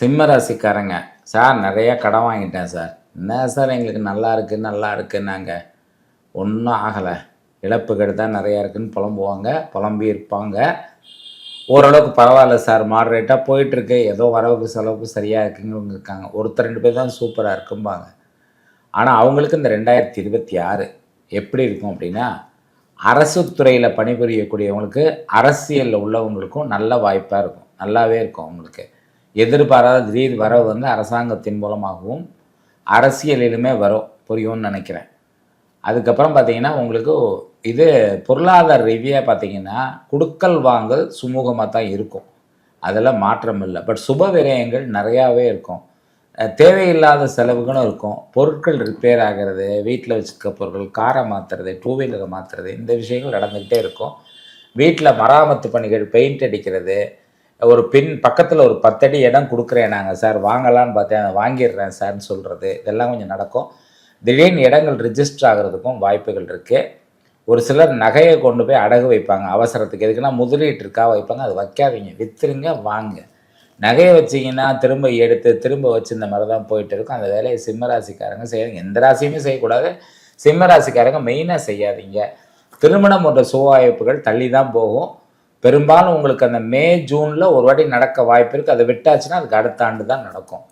சிம்ம ராசிக்காரங்க சார் நிறையா கடன் வாங்கிட்டேன் சார். என்ன சார் எங்களுக்கு நல்லா இருக்குது நல்லா இருக்குன்னாங்க. ஒன்றும் ஆகலை. இழப்புகள் தான் நிறையா இருக்குன்னு புலம்புவாங்க புலம்பி இருப்பாங்க. ஓரளவுக்கு பரவாயில்ல சார் மாடரேட்டாக போயிட்டுருக்கு. ஏதோ வரவுக்கு செலவுக்கு சரியாக இருக்குங்கிறவங்க இருக்காங்க. ஒருத்தர் ரெண்டு பேர் தான் சூப்பராக இருக்கும்பாங்க. ஆனால் அவங்களுக்கு இந்த ரெண்டாயிரத்தி இருபத்தி ஆறு எப்படி இருக்கும் அப்படின்னா அரசு துறையில் பணிபுரியக்கூடியவங்களுக்கு அரசியலில் உள்ளவங்களுக்கும் நல்ல வாய்ப்பாக இருக்கும். நல்லாவே இருக்கும் அவங்களுக்கு. எதிர்பாராத திடீர் வரவு வந்து அரசாங்கத்தின் மூலமாகவும் அரசியலிலுமே வரும் புரியும்னு நினைக்கிறேன். அதுக்கப்புறம் பார்த்தீங்கன்னா உங்களுக்கு இது பொருளாதார ரீதியாக பார்த்தீங்கன்னா குடுக்கல் வாங்கல் சுமூகமாக தான் இருக்கும். அதில் மாற்றம் இல்லை. பட் சுப விரயங்கள் நிறையாவே இருக்கும். தேவையில்லாத செலவுகளும் இருக்கும். பொருட்கள் ரிப்பேர் ஆகிறது வீட்டில் வச்சுருக்க பொருட்கள் காரை மாற்றுறது டூ வீலரை மாற்றுறது இந்த விஷயங்கள் நடந்துக்கிட்டே இருக்கும். வீட்டில் மராமத்து பணிகள் பெயிண்ட் அடிக்கிறது ஒரு பின் பக்கத்தில் ஒரு பத்தடி இடம் கொடுக்குறேன் நாங்கள் சார். வாங்கலான்னு பார்த்தேன். அதை வாங்கிடுறேன் சார்னு சொல்கிறது இதெல்லாம் கொஞ்சம் நடக்கும். திடீர்னு இடங்கள் ரிஜிஸ்டர் ஆகிறதுக்கும் வாய்ப்புகள் இருக்குது ஒரு சிலர் நகையை கொண்டு போய் அடகு வைப்பாங்க. அவசரத்துக்கு எதுக்குன்னா முதலீட்டிற்காக வைப்பாங்க. அது வைக்காதீங்க. விற்றுருங்க வாங்க. நகையை வச்சிங்கன்னா திரும்ப எடுத்து திரும்ப வச்சு இந்த மாதிரி தான் போயிட்டு இருக்கும். அந்த வேலையை சிம்மராசிக்காரங்க செய்யாதீங்க எந்த ராசியுமே செய்யக்கூடாது. சிம்மராசிக்காரங்க மெயினாக செய்யாதீங்க. திருமணம் போன்ற சுவாய்ப்புகள் தள்ளி தான் போகும். பெரும்பாலும் உங்களுக்கு அந்த மே ஜூனில் ஒரு வாட்டி நடக்க வாய்ப்பு இருக்குது அதை விட்டாச்சுன்னா அதுக்கு அடுத்த ஆண்டு தான் நடக்கும்.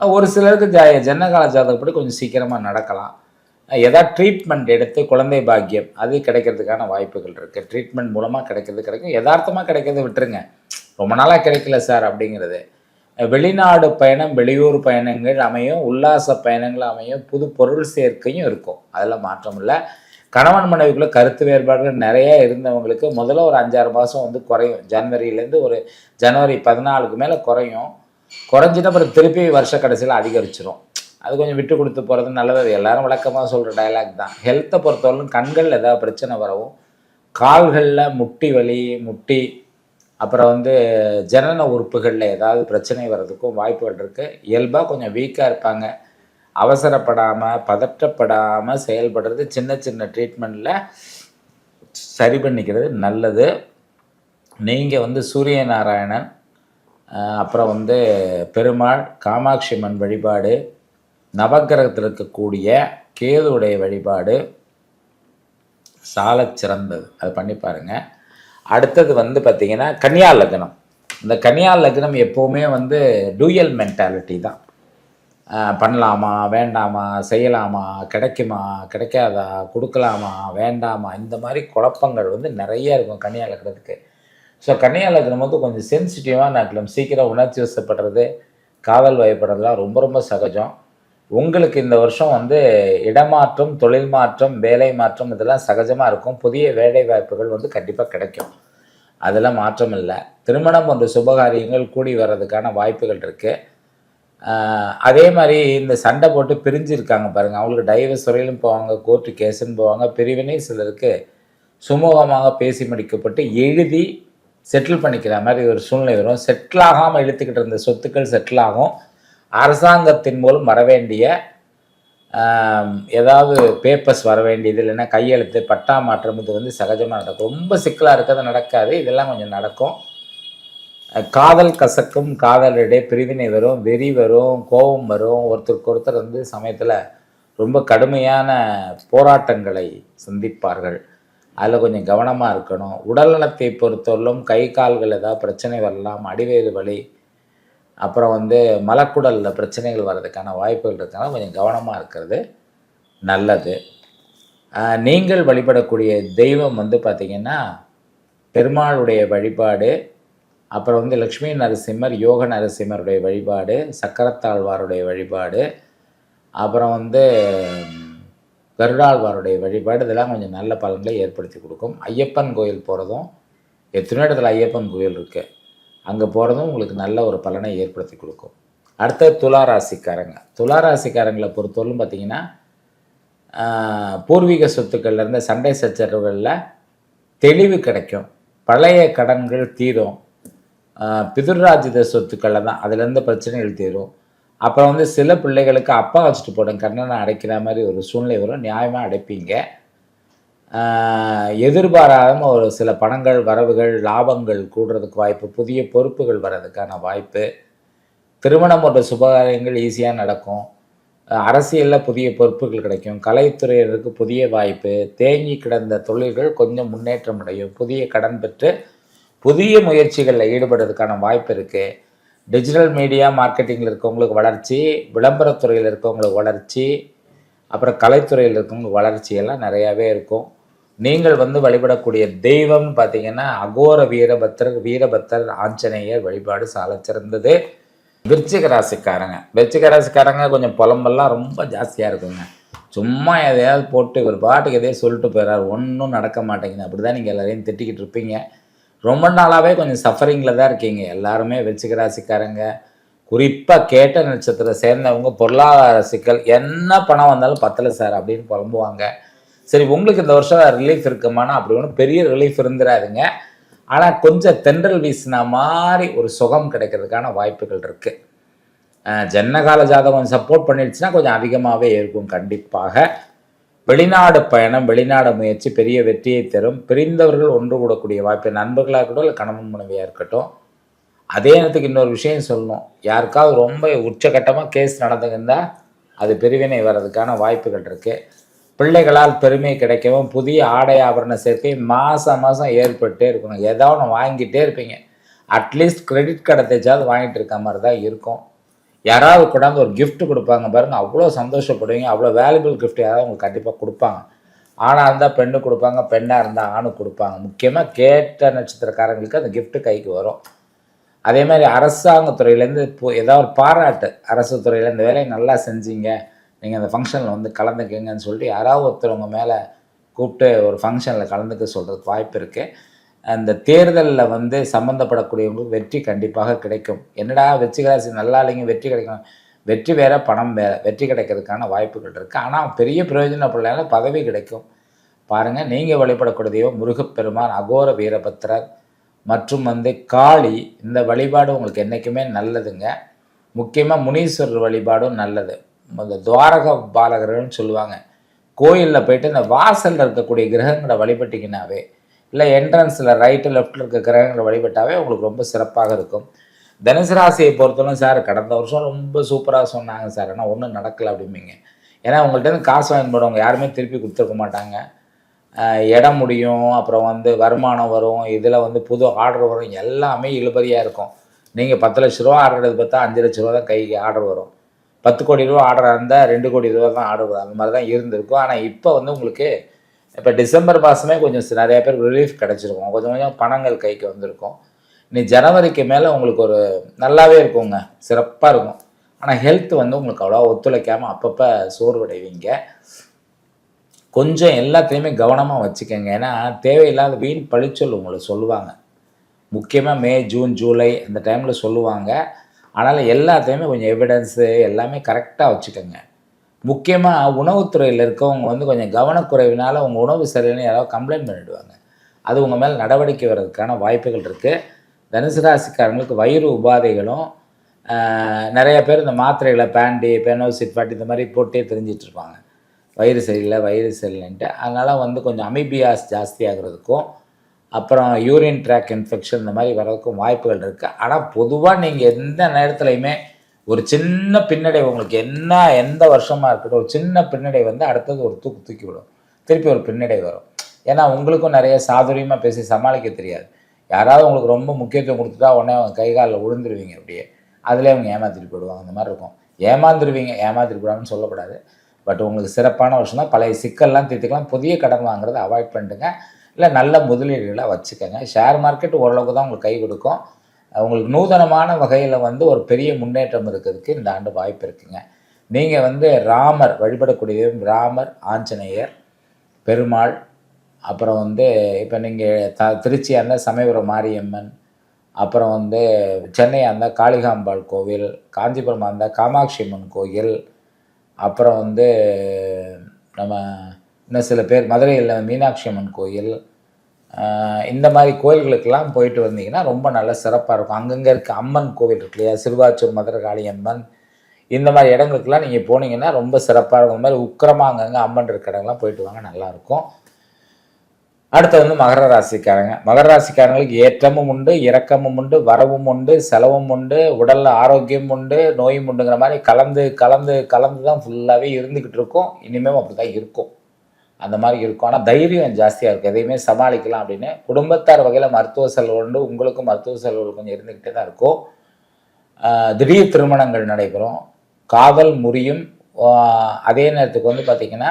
ஒரு சிலருக்கு ஜ ஜன்னகால ஜாதகப்படி கொஞ்சம் சீக்கிரமாக நடக்கலாம். எதாவது ட்ரீட்மெண்ட் எடுத்து குழந்தை பாக்கியம் அது கிடைக்கிறதுக்கான வாய்ப்புகள் இருக்குது ட்ரீட்மெண்ட் மூலமாக கிடைக்கிறது கிடைக்கும். யதார்த்தமாக கிடைக்கிறத விட்டுருங்க. ரொம்ப நாளாக கிடைக்கல சார் அப்படிங்கிறது. வெளிநாடு பயணம் வெளியூர் பயணங்கள் அமையும் உல்லாச பயணங்கள் அமையும் புது பொருள் சேர்க்கையும் இருக்கும். அதில் மாற்றம் இல்லை. கணவன் மனைவிக்குள்ளே கருத்து வேறுபாடுகள் நிறைய இருந்தவங்களுக்கு முதல்ல ஒரு அஞ்சாறு மாதம் வந்து குறையும். ஜனவரியிலேருந்து ஒரு ஜனவரி பதினாலுக்கு மேலே குறையும். குறைஞ்சிட்டு அப்புறம் திருப்பி வருஷ கடைசியில் அதிகரிச்சிரும். அது கொஞ்சம் விட்டு கொடுத்து போகிறது நல்லது. எல்லாரும் வழக்கமாக சொல்கிற டயலாக் தான். ஹெல்த்தை பொறுத்தவரைக்கும் கண்களில் ஏதாவது பிரச்சனை வரவும் கால்களில் முட்டி வலி முட்டி அப்புறம் வந்து ஜனன உறுப்புகளில் ஏதாவது பிரச்சனை வர்றதுக்கும் வாய்ப்புகள் இருக்குது இயல்பாக கொஞ்சம் வீக்காக இருப்பாங்க. அவசரப்படாமல் பதற்றப்படாமல் செயல்படுறது சின்ன சின்ன ட்ரீட்மெண்ட்டில் சரி பண்ணிக்கிறது நல்லது. நீங்கள் வந்து சூரிய நாராயணன் அப்புறம் வந்து பெருமாள் காமாட்சி அம்மன் வழிபாடு நவக்கிரகத்தில் இருக்கக்கூடிய கேதுடைய வழிபாடு சால சிறந்தது. அது பண்ணி பாருங்கள் அடுத்தது வந்து பார்த்திங்கன்னா கன்னியா லக்னம். இந்த கன்னியா லக்னம் எப்போவுமே வந்து டூயல் மென்டாலிட்டி தான். பண்ணலாமா வேண்டாமா செய்யலாமா கிடைக்குமா கிடைக்காதா கொடுக்கலாமா வேண்டாமா இந்த மாதிரி குழப்பங்கள் வந்து நிறைய இருக்கும் கன்னியா லக்னத்துக்கு ஸோ கன்னியா லக்னம் வந்து கொஞ்சம் சென்சிட்டிவான லக்னம் சீக்கிரம் உணர்ச்சி வசப்படுறது காதல் வயப்படுறதுலாம் ரொம்ப ரொம்ப சகஜம். உங்களுக்கு இந்த வருஷம் வந்து இடமாற்றம் தொழில் மாற்றம் வேலை மாற்றம் இதெல்லாம் சகஜமாக இருக்கும். புதிய வேலை வாய்ப்புகள் வந்து கண்டிப்பாக கிடைக்கும். அதெல்லாம் மாற்றம் இல்லை. திருமணம் போன்ற சுபகாரியங்கள் கூடி வர்றதுக்கான வாய்ப்புகள் இருக்குது அதே மாதிரி இந்த சண்டை போட்டு பிரிஞ்சிருக்காங்க பாருங்கள் அவங்களுக்கு டைவர்ஸ் வரையிலும் போவாங்க கோர்ட்டு கேஸுன்னு போவாங்க. பிரிவினை சிலருக்கு சுமூகமாக பேசி முடிக்கப்பட்டு எழுதி செட்டில் பண்ணிக்கிற மாதிரி ஒரு சூழ்நிலை வரும். செட்டில் ஆகாமல் இழுத்துக்கிட்டு இருந்த சொத்துக்கள் செட்டில் ஆகும். அரசாங்கத்தின் மூலம் வர வேண்டிய ஏதாவது பேப்பர்ஸ் வர வேண்டியது இல்லைன்னா கையெழுத்து பட்டா மாற்றம் இது வந்து சகஜமாக நடக்கும். ரொம்ப சிக்கலாக இருக்கிறது நடக்காது. இதெல்லாம் கொஞ்சம் நடக்கும். காதல் கசக்கும் காதலிடையே பிரிவினை வரும் வெறி வரும் கோபம் வரும். ஒருத்தருக்கு ஒருத்தர் வந்து சமயத்தில் ரொம்ப கடுமையான போராட்டங்களை சந்திப்பார்கள். அதில் கொஞ்சம் கவனமாக இருக்கணும். உடல்நலத்தை பொறுத்தவரையிலும் கை கால்கள் ஏதாவது பிரச்சனை வரலாம் அடிவேறு வலி அப்புறம் வந்து மலக்குடலில் பிரச்சனைகள் வர்றதுக்கான வாய்ப்புகள் இருக்கனால கொஞ்சம் கவனமாக இருக்கிறது நல்லது. நீங்கள் வழிபடக்கூடிய தெய்வம் வந்து பார்த்திங்கன்னா பெருமாளுடைய வழிபாடு அப்புறம் வந்து லக்ஷ்மி நரசிம்மர் யோக நரசிம்மருடைய வழிபாடு சக்கரத்தாழ்வாருடைய வழிபாடு அப்புறம் வந்து கருடாழ்வாருடைய வழிபாடு இதெல்லாம் கொஞ்சம் நல்ல பலன்களை ஏற்படுத்தி கொடுக்கும். ஐயப்பன் கோயில் போகிறதும் எத்தனையோ இடத்துல ஐயப்பன் கோயில் இருக்குது அங்கே போகிறதும் உங்களுக்கு நல்ல ஒரு பலனை ஏற்படுத்தி கொடுக்கும். அடுத்தது துலா ராசிக்காரங்க துலா ராசிக்காரங்களை பொறுத்தவரைக்கும் பார்த்திங்கன்னா பூர்வீக சொத்துக்கள்லேருந்து சண்டை சச்சரவுகளில் தெளிவு கிடைக்கும். பழைய கடன்கள் தீரும். பிதுர்ராஜித சொத்துக்களில் தான் அதுலேருந்து பிரச்சனைகள் தீரும். அப்புறம் வந்து சில பிள்ளைகளுக்கு அப்பா வச்சுட்டு போடும். கண்ணனை அடைக்கிற மாதிரி ஒரு சூழ்நிலை வரும். நியாயமாக அடைப்பீங்க. ஆஹ் ஒரு சில பணங்கள் வரவுகள் லாபங்கள் கூடுறதுக்கு வாய்ப்பு புதிய பொறுப்புகள் வர்றதுக்கான வாய்ப்பு. திருமணம் போன்ற சுபகாரியங்கள் ஈஸியாக நடக்கும். அரசியலில் புதிய பொறுப்புகள் கிடைக்கும். கலைத்துறையினருக்கு புதிய வாய்ப்பு. தேங்கி கிடந்த தொழில்கள் கொஞ்சம் முன்னேற்றம் அடையும். புதிய கடன் பெற்று புதிய முயற்சிகளில் ஈடுபடுறதுக்கான வாய்ப்பு இருக்குது டிஜிட்டல் மீடியா மார்க்கெட்டிங்கில் இருக்கவங்களுக்கு வளர்ச்சி விளம்பரத்துறையில் இருக்கவங்களுக்கு வளர்ச்சி அப்புறம் கலைத்துறையில் இருக்கவங்களுக்கு வளர்ச்சி எல்லாம் நிறையாவே இருக்கும். நீங்கள் வந்து வழிபடக்கூடிய தெய்வம்னு பார்த்தீங்கன்னா அகோர வீரபத்திரர் வீரபத்திரர் ஆஞ்சநேயர் வழிபாடு சாலை சிறந்தது. விருச்சிக ராசிக்காரங்க. விருச்சிக ராசிக்காரங்க கொஞ்சம் புலம்பெல்லாம் ரொம்ப ஜாஸ்தியாக இருக்குங்க. சும்மா எதையாவது போட்டு ஒரு பாட்டுக்கு எதையோ சொல்லிட்டு போயிடறாரு. ஒன்றும் நடக்க மாட்டேங்குது. அப்படி தான் நீங்கள் எல்லாரையும் திட்டிக்கிட்டு இருப்பீங்க. ரொம்ப நாளாகவே கொஞ்சம் சஃபரிங்கில் தான் இருக்கீங்க. எல்லாருமே விருச்சிக ராசிக்காரங்க. குறிப்பாக கேட்ட நட்சத்திரம் சேர்ந்தவங்க பொருளாதார சிக்கல் என்ன பணம் வந்தாலும் பத்தலை சார் அப்படின்னு புலம்புவாங்க. சரி உங்களுக்கு இந்த வருஷம் ரிலீஃப் இருக்குமானா? அப்படி ஒன்றும் பெரிய ரிலீஃப் இருந்துடாதுங்க ஆனால் கொஞ்சம் தென்றல் வீசின மாதிரி ஒரு சுகம் கிடைக்கிறதுக்கான வாய்ப்புகள் இருக்குது ஜன்னகால ஜாதகம் சப்போர்ட் பண்ணிடுச்சுன்னா கொஞ்சம் அதிகமாகவே இருக்கும் கண்டிப்பாக. வெளிநாடு பயணம் வெளிநாடு முயற்சி பெரிய வெற்றியை தரும். பிரிந்தவர்கள் ஒன்று கூடக்கூடிய வாய்ப்பு நண்பர்களாக இருக்கட்டும் இல்லை கணவன் மனைவியாக இருக்கட்டும். அதே நேரத்துக்கு இன்னொரு விஷயம் சொல்லணும். யாருக்காவது ரொம்ப உச்சகட்டமாக கேஸ் நடந்துருந்தா அது பிரிவினை வர்றதுக்கான வாய்ப்புகள் இருக்குது பிள்ளைகளால் பெருமை கிடைக்கவும் புதிய ஆடை ஆபரண சேர்க்கை மாதம் மாதம் ஏற்பட்டே இருக்கணும். ஏதாவது ஒன்று வாங்கிட்டே இருப்பீங்க. அட்லீஸ்ட் கிரெடிட் கார்டை தேய்ச்சாவது வாங்கிட்டு இருக்க மாதிரி தான் இருக்கும். யாராவது கொண்டாந்து ஒரு கிஃப்ட் கொடுப்பாங்க பாருங்கள் அவ்வளோ சந்தோஷப்படுவீங்க அவ்வளோ வேல்யூபிள் கிஃப்ட் யாராவது உங்களுக்கு கண்டிப்பாக கொடுப்பாங்க. ஆணாக இருந்தால் பெண்ணு கொடுப்பாங்க பெண்ணாக இருந்தால் ஆணும் கொடுப்பாங்க. முக்கியமாக கேட்ட நட்சத்திரக்காரங்களுக்கு அந்த கிஃப்ட்டு கைக்கு வரும். அதே மாதிரி அரசாங்கத்துறையிலேருந்து இப்போ ஏதாவது ஒரு பாராட்டு அரசு துறையில் இந்த வேலையை நல்லா செஞ்சீங்க நீங்கள் அந்த ஃபங்க்ஷனில் வந்து கலந்துக்கங்கன்னு சொல்லிட்டு யாராவது ஒருத்தர் உங்கள் மேலே கூப்பிட்டு ஒரு ஃபங்க்ஷனில் கலந்துக்க சொல்கிறதுக்கு வாய்ப்பு இருக்குது அந்த தேர்தலில் வந்து சம்மந்தப்படக்கூடியவங்களுக்கு வெற்றி கண்டிப்பாக கிடைக்கும். என்னடா வெற்றிகராசி நல்லா இல்லைங்க வெற்றி கிடைக்கும் வெற்றி வேற பணம் வேற வெற்றி கிடைக்கிறதுக்கான வாய்ப்புகள் இருக்குது ஆனால் பெரிய பிரயோஜனப்படலைனால பதவி கிடைக்கும். பாருங்கள் நீங்கள் வழிபடக்கூடிய முருகப்பெருமான் அகோர வீரபத்திரர் மற்றும் வந்து காளி. இந்த வழிபாடு உங்களுக்கு என்றைக்குமே நல்லதுங்க. முக்கியமாக முனீஸ்வரர் வழிபாடும் நல்லது. இந்த துவாரக பாலகர்கள்னு சொல்லுவாங்க. கோயிலில் போயிட்டு இந்த வாசலில் இருக்கக்கூடிய கிரகங்களை வழிபட்டிங்கனாவே இல்லை என்ட்ரன்ஸில் ரைட்டு லெஃப்ட்டில் இருக்க கிரகங்களை வழிபட்டாவே உங்களுக்கு ரொம்ப சிறப்பாக இருக்கும். தனுசு ராசியை பொறுத்தவரைக்கும் சார் கடந்த வருஷம் ரொம்ப சூப்பராக சொன்னாங்க சார். ஆனால் ஒன்றும் நடக்கலை அப்படிம்பீங்க. ஏன்னா உங்கள்கிட்ட இருந்து காசு வாங்கப்படுவாங்க யாருமே திருப்பி கொடுத்துருக்க மாட்டாங்க. இடம் முடியும் அப்புறம் வந்து வருமானம் வரும் இதில் வந்து புது ஆர்டர் வரும் எல்லாமே இழுபறியாக இருக்கும். நீங்கள் பத்து லட்ச ரூபா ஆர்டர் எடுத்து பார்த்தா அஞ்சு லட்ச ரூபா தான் கைக்கு ஆர்டர் வரும். பத்து கோடி ரூபா ஆர்டராக இருந்தால் ரெண்டு கோடி ரூபா தான் ஆர்டர் வரும். அந்த மாதிரி தான் இருந்திருக்கும். ஆனால் இப்போ வந்து உங்களுக்கு இப்போ டிசம்பர் மாதமே கொஞ்சம் நிறையா நிறைய பேர் ரிலீஃப் கிடச்சிருக்கும். கொஞ்சம் கொஞ்சம் பணங்கள் கைக்கு வந்திருக்கும். இனி ஜனவரிக்கு மேலே உங்களுக்கு ஒரு நல்லாவே இருக்குங்க. சிறப்பாக இருக்கும். ஆனால் ஹெல்த் வந்து உங்களுக்கு அவ்வளோ ஒத்துழைக்காமல் அப்பப்போ சோர்வடைவீங்க. கொஞ்சம் எல்லாத்தையுமே கவனமாக வச்சுக்கோங்க. ஏன்னா தேவையில்லாத வீண் பழிச்சொல் உங்களை சொல்லுவாங்க. முக்கியமாக மே ஜூன் ஜூலை அந்த டைமில் சொல்லுவாங்க. அதனால் எல்லாத்தையுமே கொஞ்சம் எவிடன்ஸு எல்லாமே கரெக்டாக வச்சுக்கோங்க. முக்கியமாக உணவுத்துறையில் இருக்கவங்க வந்து கொஞ்சம் கவனக்குறைவினால் உங்கள் உணவு சரியில்லைன்னு யாராவது கம்ப்ளைண்ட் பண்ணிடுவாங்க. அது உங்கள் மேலே நடவடிக்கை வர்றதுக்கான வாய்ப்புகள் இருக்குது தனுசு ராசிக்காரங்களுக்கு வயிறு உபாதைகளும் நிறைய பேர் இந்த மாத்திரைகளை பேண்டி பெனோசிட் பாட்டி இந்த மாதிரி போட்டே தெரிஞ்சிட்டு இருப்பாங்க. வயிறு சரியில்லை வயிறு சரியில்லைன்ட்டு. அதனால் வந்து கொஞ்சம் அமிபியாஸ் ஜாஸ்தியாகிறதுக்கும் அப்புறம் யூரின் ட்ராக் இன்ஃபெக்ஷன் இந்த மாதிரி வர்றதுக்கும் வாய்ப்புகள் இருக்குது ஆனால் பொதுவாக நீங்கள் எந்த நேரத்துலையுமே ஒரு சின்ன பின்னடைவு உங்களுக்கு என்ன எந்த வருஷமாக இருக்கட்டும் ஒரு சின்ன பின்னடைவு வந்து அடுத்தது ஒரு தூக்கு தூக்கி விடும். திருப்பி ஒரு பின்னடைவு வரும். ஏன்னா உங்களுக்கும் நிறைய சாதுரியமாக பேசி சமாளிக்க தெரியாது. யாராவது உங்களுக்கு ரொம்ப முக்கியத்துவம் கொடுத்துட்டா உடனே அவங்க கை காலில் விழுந்துருவீங்க அப்படியே. அதிலே அவங்க ஏமாத்திட்டு போயிடுவாங்க. அந்த மாதிரி இருக்கும். ஏமாந்துருவீங்க ஏமாத்திட்டு போடாமல் சொல்லக்கூடாது. பட் உங்களுக்கு சிறப்பான வருஷம் தான் பழைய சிக்கல்லாம் தீர்த்துக்கலாம். புதிய கடன் வாங்குறதை அவாய்ட் பண்ணிட்டுங்க. இல்லை நல்ல முதலீடுகளாக வச்சுக்கோங்க. ஷேர் மார்க்கெட் ஓரளவுக்கு தான் உங்களுக்கு கை கொடுக்கும். அவங்களுக்கு நூதனமான வகையில் வந்து ஒரு பெரிய முன்னேற்றம் இருக்கிறதுக்கு இந்த ஆண்டு வாய்ப்பு இருக்குங்க. நீங்கள் வந்து ராமர் வழிபடக்கூடிய ராமர் ஆஞ்சநேயர் பெருமாள் அப்புறம் வந்து இப்போ நீங்கள் த திருச்சியாக இருந்தால் சமயபுரம் மாரியம்மன் அப்புறம் வந்து சென்னையாக இருந்தால் காளிகாம்பாள் கோவில் காஞ்சிபுரமாக இருந்தால் காமாட்சி அம்மன் கோயில் அப்புறம் வந்து நம்ம இன்னும் சில பேர் மதுரையில் மீனாட்சி அம்மன் கோயில் இந்த மாதிரி கோயில்களுக்கெல்லாம் போயிட்டு வந்தீங்கன்னா ரொம்ப நல்ல சிறப்பாக இருக்கும். அங்கங்கே இருக்க அம்மன் கோவில் இருக்கு இல்லையா? சிறுவாச்சூர் மதுரை காளியம்மன் இந்த மாதிரி இடங்களுக்கெல்லாம் நீங்கள் போனீங்கன்னா ரொம்ப சிறப்பாக இருக்கும். இந்த மாதிரி உக்கிரமாக அங்கங்கே அம்மன் இருக்கிற இடங்கள்லாம் போயிட்டு வாங்க நல்லாயிருக்கும் அடுத்து வந்து மகர ராசிக்காரங்க. மகர ராசிக்காரங்களுக்கு ஏற்றமும் உண்டு இறக்கமும் உண்டு வரவும் உண்டு செலவும் உண்டு உடலில் ஆரோக்கியம் உண்டு நோயும் உண்டுங்கிற மாதிரி கலந்து கலந்து கலந்து தான் ஃபுல்லாகவே இருந்துக்கிட்டு இருக்கும். இனிமேல் அப்படி தான் இருக்கும். அந்த மாதிரி இருக்கும். ஆனால் தைரியம் ஜாஸ்தியாக இருக்குது எதையுமே சமாளிக்கலாம் அப்படின்னு குடும்பத்தார் வகையில் மருத்துவ செலவு உண்டு. உங்களுக்கும் மருத்துவ செலவுகள் கொஞ்சம் இருந்துக்கிட்டே தான் இருக்கும். திடீர் திருமணங்கள் நடைபெறும். காதல் முறியும். அதே நேரத்துக்கு வந்து பார்த்திங்கன்னா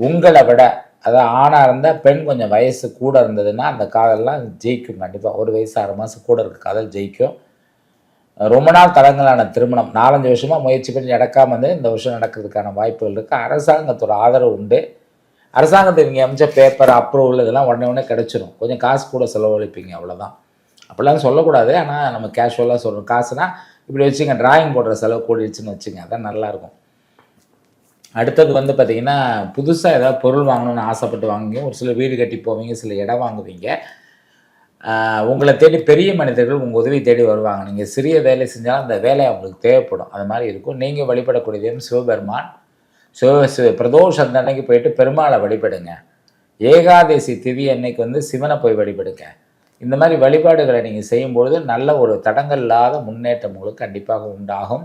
உங்களை விட அதாவது ஆணாக இருந்தால் பெண் கொஞ்சம் வயசு கூட இருந்ததுன்னா அந்த காதல்லாம் ஜெயிக்கும் கண்டிப்பாக ஒரு வயசு ஆறு மாதம் கூட இருக்க. காதல் ஜெயிக்கும். ரொம்ப நாள் தளங்களான திருமணம். நாலஞ்சு வருஷமாக முயற்சி பண்ணி நடக்காமல் வந்து இந்த வருஷம் நடக்கிறதுக்கான வாய்ப்புகள் இருக்குது அரசாங்கத்தோட ஆதரவு உண்டு. அரசாங்கத்துக்கு நீங்கள் அமைச்ச பேப்பர் அப்ரூவல் இதெல்லாம் உடனே உடனே கிடச்சிரும். கொஞ்சம் காசு கூட செலவழிப்பீங்க அவ்வளோதான் அப்படிலாம் சொல்லக்கூடாது. ஆனால் நம்ம கேஷுவலாக சொல்கிறோம் காசுனா இப்படி வச்சுங்க டிராயிங் போடுற செலவு கூடிடுச்சுன்னு வச்சுங்க அதான் நல்லாயிருக்கும். அடுத்தது வந்து பார்த்தீங்கன்னா புதுசாக ஏதாவது பொருள் வாங்கணும்னு ஆசைப்பட்டு வாங்குவீங்க. ஒரு சில வீடு கட்டி போவீங்க சில இடம் வாங்குவீங்க. உங்களை தேடி பெரிய மனிதர்கள் உங்கள் உதவி தேடி வருவாங்க. நீங்கள் சிறிய வேலை செஞ்சாலும் அந்த வேலை அவங்களுக்கு தேவைப்படும். அது மாதிரி இருக்கும். நீங்கள் வழிபடக்கூடிய தெய்வம் சிவபெருமான். சிவ சிவ அந்த அன்னைக்கு போயிட்டு பெருமாளை வழிபடுங்க. ஏகாதசி திதி அன்னைக்கு வந்து சிவனை போய் வழிபடுங்க. இந்த மாதிரி வழிபாடுகளை நீங்கள் செய்யும்பொழுது நல்ல ஒரு தடங்கள் இல்லாத முன்னேற்றம் உங்களுக்கு கண்டிப்பாக உண்டாகும்.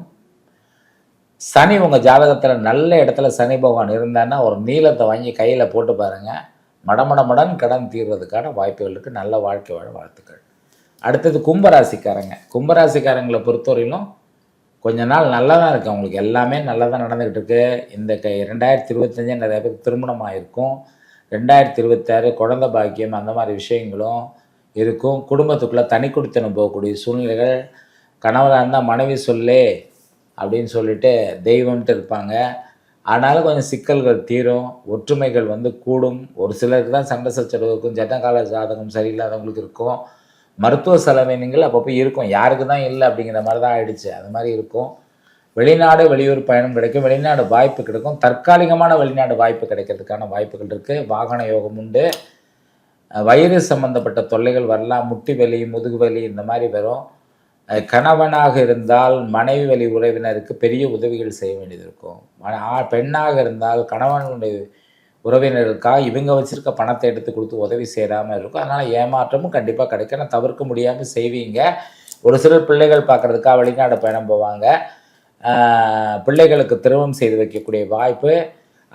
சனி உங்கள் ஜாதகத்தில் நல்ல இடத்துல சனி பகவான் இருந்தான்னா ஒரு நீளத்தை வாங்கி கையில் போட்டு பாருங்கள் மடமடமடன் கடன் தீர்வதுக்கான வாய்ப்புகள் இருக்குது நல்ல வாழ்க்கை வாழ வாழ்த்துக்கள். அடுத்தது கும்பராசிக்காரங்க. கும்பராசிக்காரங்களை பொறுத்தவரையிலும் கொஞ்ச நாள் நல்லா தான் இருக்குது அவங்களுக்கு எல்லாமே நல்லா தான் நடந்துக்கிட்டு இருக்கு. இந்த க ரெண்டாயிரத்தி இருபத்தஞ்சு நிறைய பேருக்கு திருமணமாக இருக்கும் ரெண்டாயிரத்தி இருபத்தாறு குழந்தை பாக்கியம் அந்த மாதிரி விஷயங்களும் இருக்கும். குடும்பத்துக்குள்ளே தனி கொடுத்தனும் போகக்கூடிய சூழ்நிலைகள். கணவராக இருந்தால் மனைவி சொல்லே அப்படின்னு சொல்லிட்டு தெய்வம்ட்டு இருப்பாங்க. ஆனாலும் கொஞ்சம் சிக்கல்கள் தீரும். ஒற்றுமைகள் வந்து கூடும். ஒரு சிலருக்கு தான் சண்டை சச்சரவு இருக்கும் ஜட்டகால ஜாதகம் சரியில்லாதவங்களுக்கு இருக்கும். மருத்துவ செலவினங்கள் அப்பப்போ இருக்கும். யாருக்கு தான் இல்லை அப்படிங்கிற மாதிரி தான் ஆயிடுச்சு. அது மாதிரி இருக்கும். வெளிநாடு வெளியூர் பயணம் கிடைக்கும். வெளிநாடு வாய்ப்பு கிடைக்கும். தற்காலிகமான வெளிநாடு வாய்ப்பு கிடைக்கிறதுக்கான வாய்ப்புகள் இருக்குது வாகன யோகம் உண்டு. வயிறு சம்பந்தப்பட்ட தொல்லைகள் வரலாம். முட்டி வலி முதுகு வலி இந்த மாதிரி வரும். கணவனாக இருந்தால் மனைவி வழி உறவினருக்கு பெரிய உதவிகள் செய்ய வேண்டியது இருக்கும். ம- ஆ- பெண்ணாக இருந்தால் கணவனுடைய உறவினருக்காக இவங்க வச்சுருக்க பணத்தை எடுத்து கொடுத்து உதவி செய்யாமல் இருக்கும். அதனால் ஏமாற்றமும் கண்டிப்பாக கிடைக்கும். ஆனால் தவிர்க்க முடியாமல் செய்வீங்க. ஒரு சிலர் பிள்ளைகள் பார்க்குறதுக்காக வெளிநாடு பயணம் போவாங்க. பிள்ளைகளுக்கு திருமணம் செய்து வைக்கக்கூடிய வாய்ப்பு.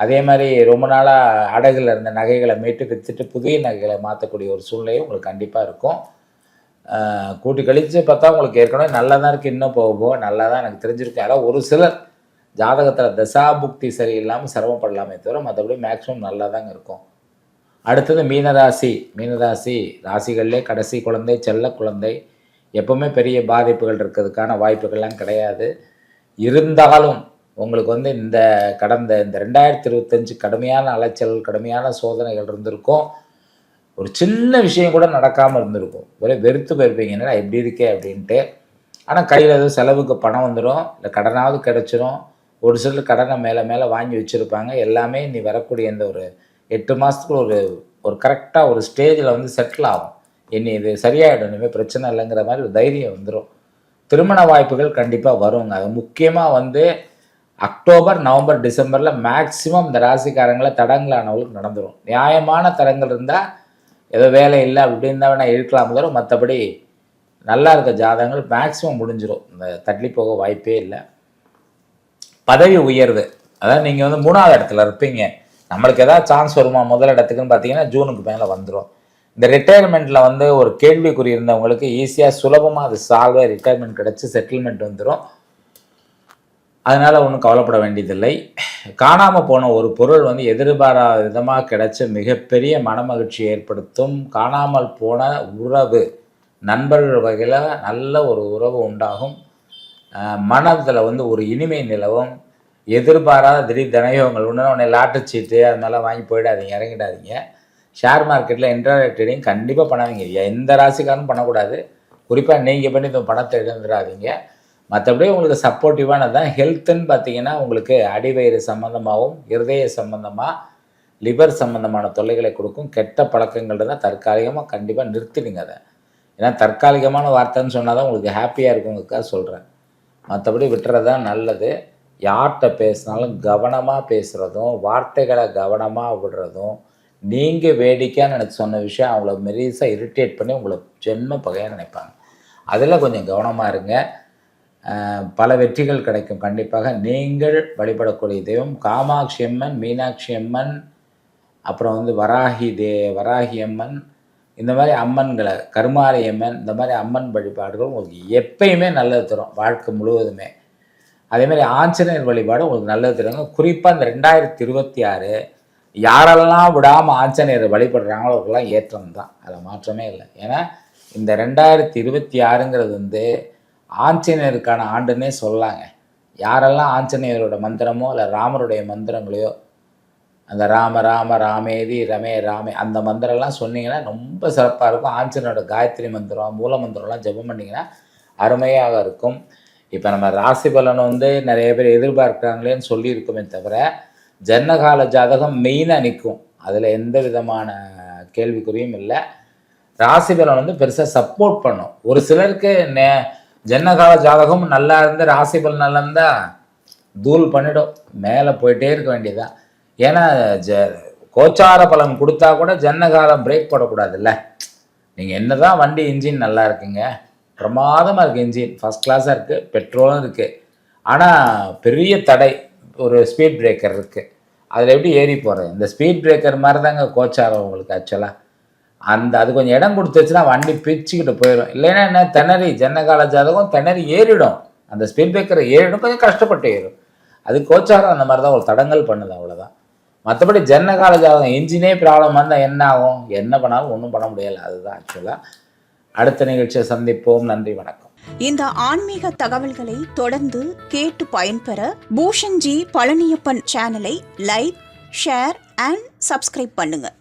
அதே மாதிரி ரொம்ப நாளாக அடகில் இருந்த நகைகளை மீட்டு விற்றுட்டு புதிய நகைகளை மாற்றக்கூடிய ஒரு சூழ்நிலையும் உங்களுக்கு கண்டிப்பாக இருக்கும். கூட்டி கழித்து பார்த்தா உங்களுக்கு ஏற்கனவே நல்லா தான் இருக்குது இன்னும் போக போக நல்லா தான் எனக்கு தெரிஞ்சிருக்கு. அதாவது ஒரு சிலர் ஜாதகத்தில் தசாபுக்தி சரியில்லாமல் சிரமப்படலாமே தவிர மற்றபடி மேக்ஸிமம் நல்லா தாங்க இருக்கும். அடுத்தது மீனராசி. மீனராசி ராசிகள்லே கடைசி குழந்தை செல்ல குழந்தை. எப்பவுமே பெரிய பாதிப்புகள் இருக்கிறதுக்கான வாய்ப்புகள்லாம் கிடையாது. இருந்தாலும் உங்களுக்கு வந்து இந்த கடந்த இந்த ரெண்டாயிரத்தி இருபத்தஞ்சு கடுமையான அலைச்சல் கடுமையான சோதனைகள் இருந்திருக்கும். ஒரு சின்ன விஷயம் கூட நடக்காமல் இருந்திருக்கும். ஒரே வெறுத்து போயிருப்பீங்க. என்னடா எப்படி இருக்கே அப்படின்ட்டு. ஆனால் கையில் எதுவும் செலவுக்கு பணம் வந்துடும் இல்லை கடனாவது கிடச்சிரும். ஒரு சிலர் கடனை மேலே மேலே வாங்கி வச்சுருப்பாங்க. எல்லாமே நீ வரக்கூடிய இந்த ஒரு எட்டு மாதத்துக்குள்ள ஒரு ஒரு கரெக்டாக ஒரு ஸ்டேஜில் வந்து செட்டில் ஆகும். இனி இது சரியாயிடும் இனிமேல் பிரச்சனை இல்லைங்கிற மாதிரி ஒரு தைரியம் வந்துடும் திருமண வாய்ப்புகள் கண்டிப்பாக வருங்க. அது முக்கியமாக வந்து அக்டோபர் நவம்பர் டிசம்பரில் மேக்சிமம் இந்த ராசிக்காரங்களை தடங்களானவங்களுக்கு நடந்துடும் நியாயமான தடங்கள் இருந்தால் ஏதோ வேலை இல்லை அப்படின்னு தான் வேணால் இருக்கலாம் தவிர மற்றபடி நல்லா இருக்க ஜாதகங்கள் மேக்ஸிமம் முடிஞ்சிடும் இந்த தள்ளி போக வாய்ப்பே இல்லை. பதவி உயர்வு. அதாவது நீங்கள் வந்து மூணாவது இடத்துல இருப்பீங்க. நம்மளுக்கு ஏதாவது சான்ஸ் வருமா? முதல் இடத்துக்குன்னு பார்த்தீங்கன்னா ஜூனுக்கு மேலே வந்துடும் இந்த ரிட்டையர்மெண்ட்டில் வந்து ஒரு கேள்விக்குறி இருந்தவங்களுக்கு ஈஸியாக சுலபமாக அது சால்வ் ரிட்டையர்மெண்ட் கிடச்சி செட்டில்மெண்ட் வந்துடும் அதனால் ஒன்றும் கவலைப்பட வேண்டியதில்லை. காணாமல் போன ஒரு பொருள் வந்து எதிர்பாராத விதமாக கிடைச்ச மிகப்பெரிய மனமகிழ்ச்சி ஏற்படுத்தும் காணாமல் போன உறவு. நண்பர்கள் வகையில் நல்ல ஒரு உறவு உண்டாகும். மனதில் வந்து ஒரு இனிமை நிலவும் எதிர்பாராத திடீர் தனயோகங்கள் ஒன்று உடனே லாட்டரி சீட்டு மாதிரிலாம் வாங்கி போயிடாதீங்க இறங்கிடாதீங்க. ஷேர் மார்க்கெட்டில் இன்டர்நெட் ட்ரேடிங் கண்டிப்பாக பண்ணாதீங்க. எந்த ராசிக்காரனும் பண்ணக்கூடாது. குறிப்பாக நீங்கள் பண்ணி இந்த பணத்தை இழந்துடாதீங்க. மற்றபடி உங்களுக்கு சப்போர்ட்டிவானது தான் ஹெல்த்துன்னு பார்த்தீங்கன்னா உங்களுக்கு அடிவயிறு சம்மந்தமாகவும் இருதய சம்மந்தமாக லிவர் சம்மந்தமான தொல்லைகளை கொடுக்கும். கெட்ட பழக்கங்கள் தான் தற்காலிகமாக கண்டிப்பாக நிறுத்திடுங்க அதை. ஏன்னா தற்காலிகமான வார்த்தைன்னு சொன்னால் தான் உங்களுக்கு ஹாப்பியாக இருக்குங்கிறதுக்காக சொல்கிறேன் மற்றபடி விட்டுறது தான் நல்லது. யார்கிட்ட பேசினாலும் கவனமாக பேசுகிறதும் வார்த்தைகளை கவனமாக விடுறதும் நீங்கள் வேடிக்கையாக எனக்கு சொன்ன விஷயம் அவங்கள மெரிசாக இரிட்டேட் பண்ணி உங்களை ஜென்ம பகையாக நினைப்பாங்க. அதில் கொஞ்சம் கவனமாக இருங்க. பல வெற்றிகள் கிடைக்கும். கண்டிப்பாக நீங்கள் வழிபடக்கூடிய தெய்வம் காமாட்சி அம்மன் மீனாட்சி அம்மன் அப்புறம் வந்து வராகி தே வராகி அம்மன் இந்த மாதிரி அம்மன்களை கருமாரி இந்த மாதிரி அம்மன் வழிபாடுகள் உங்களுக்கு எப்பயுமே நல்லது தரும் வாழ்க்கை முழுவதுமே. அதே மாதிரி ஆஞ்சநேயர் வழிபாடு உங்களுக்கு நல்லது தருங்க. குறிப்பாக இந்த ரெண்டாயிரத்தி இருபத்தி ஆறு யாரெல்லாம் விடாமல் ஆஞ்சநேயர் வழிபடுறாங்களோ அவர்களெல்லாம் ஏற்றம் தான். அதில் மாற்றமே இல்லை. ஏன்னா இந்த ரெண்டாயிரத்தி இருபத்தி ஆறுங்கிறது வந்து ஆஞ்சநேயருக்கான ஆண்டுன்னே சொல்லலாங்க. யாரெல்லாம் ஆஞ்சநேயரோட மந்திரமோ இல்லை ராமருடைய மந்திரங்களையோ அந்த ராம ராம ராமேதி ரமே ராமே அந்த மந்திரம்லாம் சொன்னீங்கன்னா ரொம்ப சிறப்பாக இருக்கும். ஆஞ்சனோட காயத்ரி மந்திரம் மூல மந்திரம்லாம் ஜெபம் பண்ணிங்கன்னா அருமையாக இருக்கும். இப்போ நம்ம ராசி பலன் வந்து நிறைய பேர் எதிர்பார்க்குறாங்களேன்னு சொல்லியிருக்கோமே தவிர ஜன்னகால ஜாதகம் மெயினாக நிற்கும் அதில் எந்த விதமான கேள்விக்குறியும் இல்லை. ராசி பலன் வந்து பெருசாக சப்போர்ட் பண்ணும். ஒரு சிலருக்கு நே ஜன்னகால ஜாதகம் நல்லா இருந்து ராசி பலன் நல்லா இருந்தால் தூள் பண்ணிடும். மேலே போயிட்டே இருக்க வேண்டியதான் ஏன்னா ஜ கோச்சார பலன் கொடுத்தா கூட ஜன்னகாலம் பிரேக் போடக்கூடாதுல்ல. நீங்கள் என்ன தான் வண்டி இன்ஜின் நல்லா இருக்குங்க. பிரமாதமாக இருக்குது இன்ஜின் ஃபஸ்ட் கிளாஸாக இருக்குது பெட்ரோலும் இருக்குது ஆனால் பெரிய தடை ஒரு ஸ்பீட் பிரேக்கர் இருக்குது அதில் எப்படி ஏறி போகிறது இந்த ஸ்பீட் பிரேக்கர் மாதிரி தாங்க கோச்சாரம் உங்களுக்கு ஆக்சுவலாக அந்த அது கொஞ்சம் இடம் கொடுத்துச்சுன்னா வண்டி பிரிச்சுக்கிட்டு போயிடும். இல்லைன்னா என்ன திணறி ஜன்னகால ஜாதகம் திணறி ஏறிடும். அந்த ஸ்பீட் பிரேக்கரை ஏறிடும் கொஞ்சம் கஷ்டப்பட்டு ஏறும். அது கோச்சாரம் அந்த மாதிரி தான் ஒரு தடங்கல் பண்ணுது அவ்வளோதான் மற்றபடி ஜன்னகால ஜாதகம் இன்ஜினே ப்ராப்ளம் வந்தால் என்ன ஆகும் என்ன பண்ணாலும் ஒன்றும் பண்ண முடியலை. அதுதான் ஆக்சுவலாக அடுத்த நிகழ்ச்சியை சந்திப்போம். நன்றி வணக்கம். இந்த ஆன்மீக தகவல்களை தொடர்ந்து கேட்டு பயன்பெற பூஷன்ஜி பழனியப்பன் சேனலை லைக் ஷேர் அண்ட் சப்ஸ்கிரைப் பண்ணுங்கள்